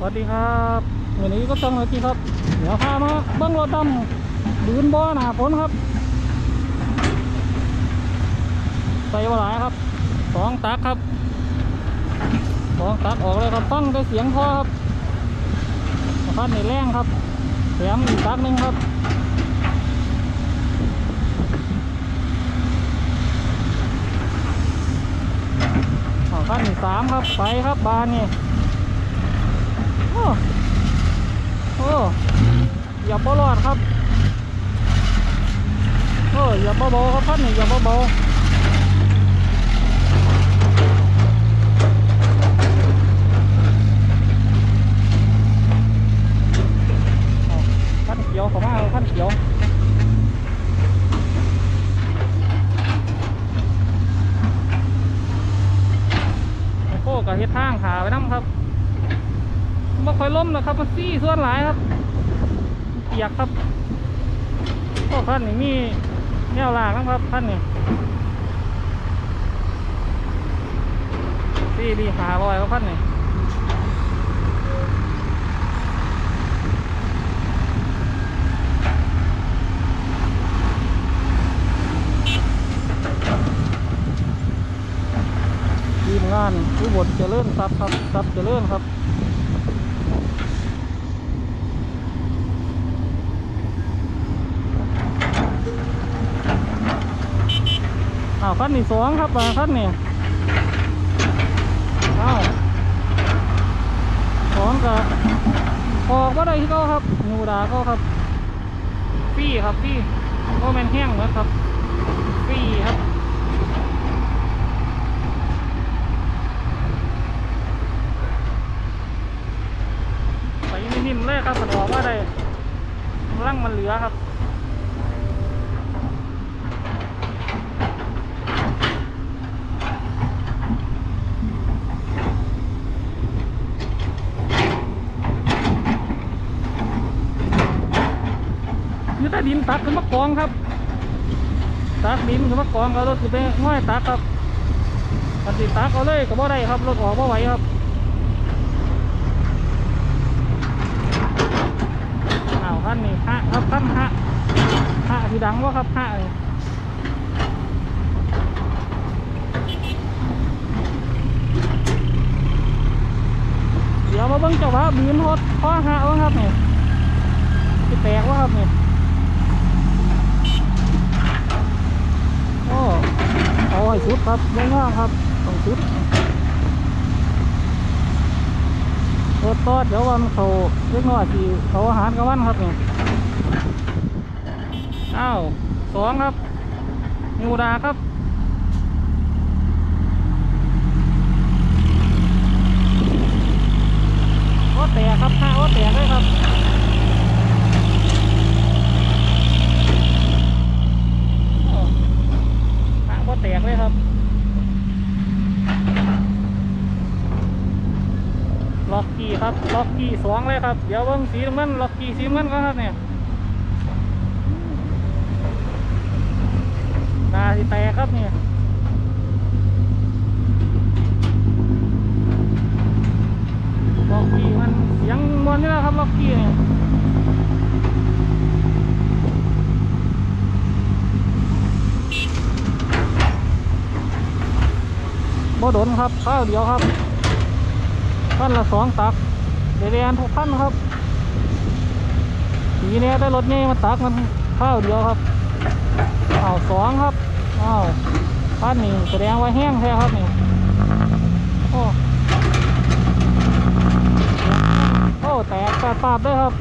สวัสดีครับวันนี้ก็ต้องมาที่ครับ เดี๋ยวพามาเบิ้งรถดำบืนบ่อหนาฝนครับ ใส่ว่าหลายครับสองตักครับสองตักออกเลยครับฟังได้เสียงพอครับพัดในแรงครับแถมอีกตักหนึ่งครับขั้นสามครับไปครับบานนี่ โอ้โอ้อย่าบอลอดครับโอ้อย่าเบาครับท่านนี่อย่าเบาเอาขั้นเขียวข้ามาเอาขั้นเขียวโอ้กับเฮ็ดทางขาไปน้ำครับ บ่ค่อยล้มนะครับ มันซี่ส่วนหลายครับเปียกครับโอ้ท่านนี่มีแนวลากนะครับท่านนี่ซี่ดีหาบ่อยครับท่านนี่ทีมงานอุบลเจริญทรัพย์ครับทรัพย์เจริญครับ อ้าวขั้นที่สองครับอ่าขั้นนี่อ้าสองกับออกว่าได้ที่เขาครับงูดาก็ครับฟี่ครับฟี่ก็แมนแห้งเหมือนครับฟี่ครับไปนิ่มๆเลยครับมันออกว่าได้ร่างมันเหลือครับ ดินตักขึ้นมากองครับ ตักดินขึ้นมากองเอารถขึ้นไปง่อยตักครับปฏิตักเอาเลยก็บ่ได้ครับรถออกบ่ไหวครับอ้าวขั้นนี้ฮะครับขั้นฮะฮะที่ดังว่าครับฮะเดี๋ยวมาเบิ่งเจ้าว่าบีนฮอดข้อฮะว่าครับเนี่สิแตกว่าครับเนี่โอ้เอาให้สุด ครับไม่ง่ายครับต้องสุดรถตอดเดี๋ยววันเขาเล็กน้อยสิเขาอาหารกับวันครับเนี่ยอ้าวสองครับนิวดาครับโอ้แตกครับห้าโอ้แตกเลยครับโอ้างก็แตกเลยครับ ล็อกกี้ ครับ ล็อกกี้สองเลยครับ เดี๋ยวเบิ้งสีน้ำมันล็อกกี้สีน้ำมันก็ครับเนี่ยตาที่แตกครับเนี่ยล็อกกี้มันเสียงมวนนี่แหละครับล็อกกี้เนี่ยบ่ดนครับข้าวเดียวครับ ขั้นละสองตักเดรียนทุกขั้นครับสีเนี้ยได้รถนี่มาตักมันข้าวเดียวครับอ้าวสองครับอ้าวขั้นนี้แสดงว่าแห้งแท้ครับนี่โอ้โอ้แตกแตกปาดด้วยครับ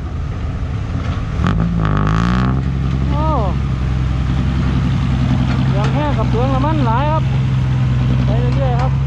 โอ้ยังแห้งกับเปลืองละมันหลายครับไปเรื่อยๆครับ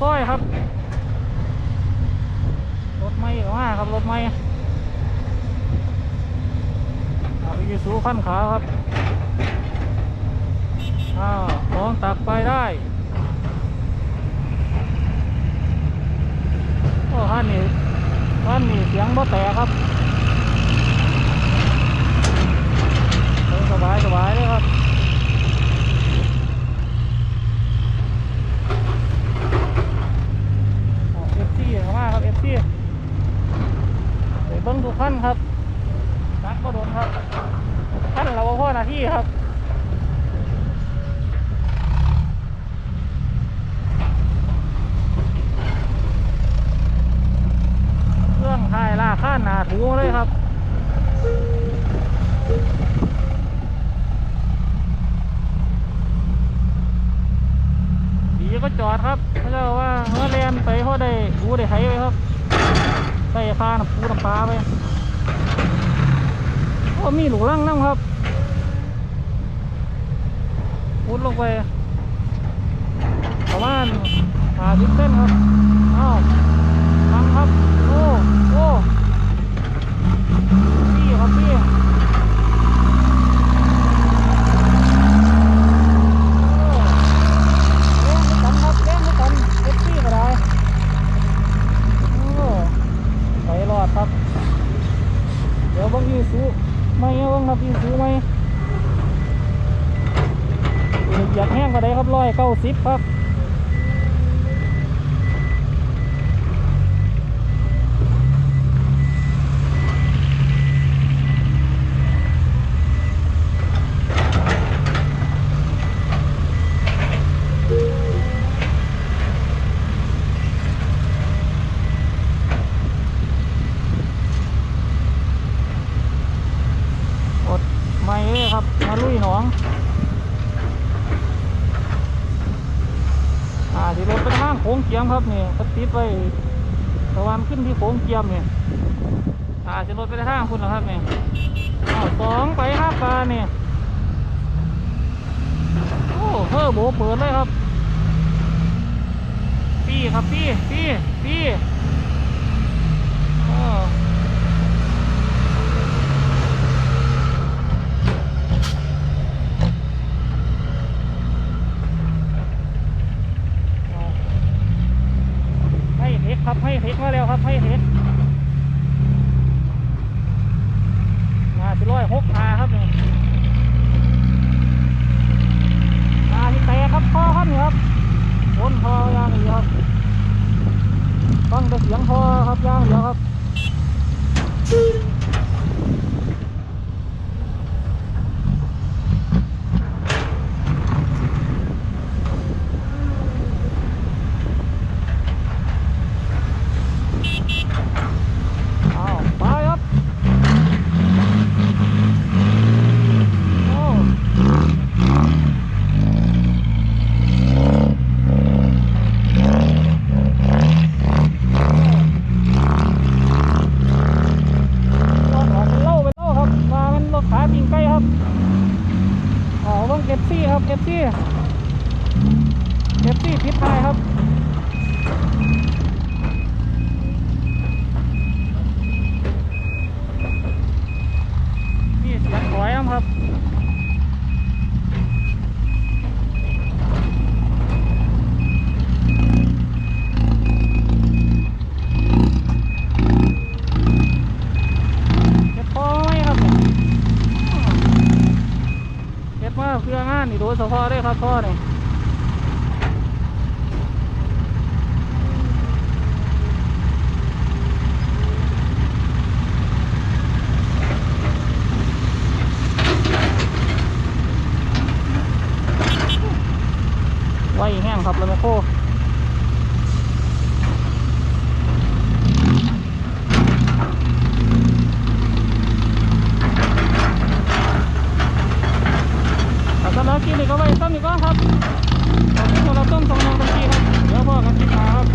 ซอยครับ รถไม่มาครับ รถไม่เอาไปสูขั้นขาครับอ้าวลองตักไปได้โอ้ท่านนี่ท่านนี่เสียงบ่แตกครับเดินสบายสบายเลยครับ เอฟซีเข้ามาครับเอฟซีไปเบิ้งทุกขั้นครับนักก็โดนครับขั้นเราพ่อหน้าที่ครับ เครื่องถ่ายล่าข้านหนาถูเลยครับ ดีก็จอดครับเขาเรียกว่าเมื่อเก็ไปเขาได้ปูได้ไถไปครับใส่คาน้ำปูน้ำปลาไปโอ้มีหลูกลังนั่งครับพุดลงไปประมาณหาสิบเส้นครับอ้าวฟังครับ โอ้ โอ้พี่ครับพี่ โอ้เล่นด้วยกันครับเล่นด้วยกันเอฟซีก็ได้โอ้ไปรอดครับ เดี๋ยวเบางยีสูไม่เอาเบางครับยีสูไม่อยากแห้งก็ได้ ครับร้อยเก้าสิบครับ อดไม่เลยครับ มาลุยหนองอ่าที่รถเป็นทางโค้งเกียม ครับนี่ก็ติดไว้ตะวันขึ้นที่โค้งเกียมเนี่ยอาที่รถไป็นทางคุณเหรอครับเนี่ยอ้าสองไปครับปลาเนี่ยโอ้เฮ้อโบเปิดเลยครับพี่ครับพี่พี่พี่อ้าว ให้เทคครับให้เทคมาแล้วครับให้เทคมาสิร้อยหกขาครับนี่มาที่แตกครับคอครับนี่ครับบนคอย่างนี้ครับฟังแต่เสียงคอครับย่างเดียวครับอ้าวไปครับโอ้รถออกเป็นเล่าเป็นเล่าครับมาเป็นรถขาปิงไก่ครับอ๋อเบิ่งเก็บซี่ครับเก็บซี่ เก็บซี่พิษทายครับนี่เสียงถอยครับเก็บพอไหมครับเนี่ยเก็บมาเพื่องานนี่โดยเฉพาะด้วยครับพ่อเนี่ย ห้งครับรถแมคโครสำหรับคลิปนี้ก็ไปต้มอีกก็ครับขอบคุณสำราต้มสองนองตะกี้ครับ เดี๋ยวพ่อกันคลิปหน้ครับ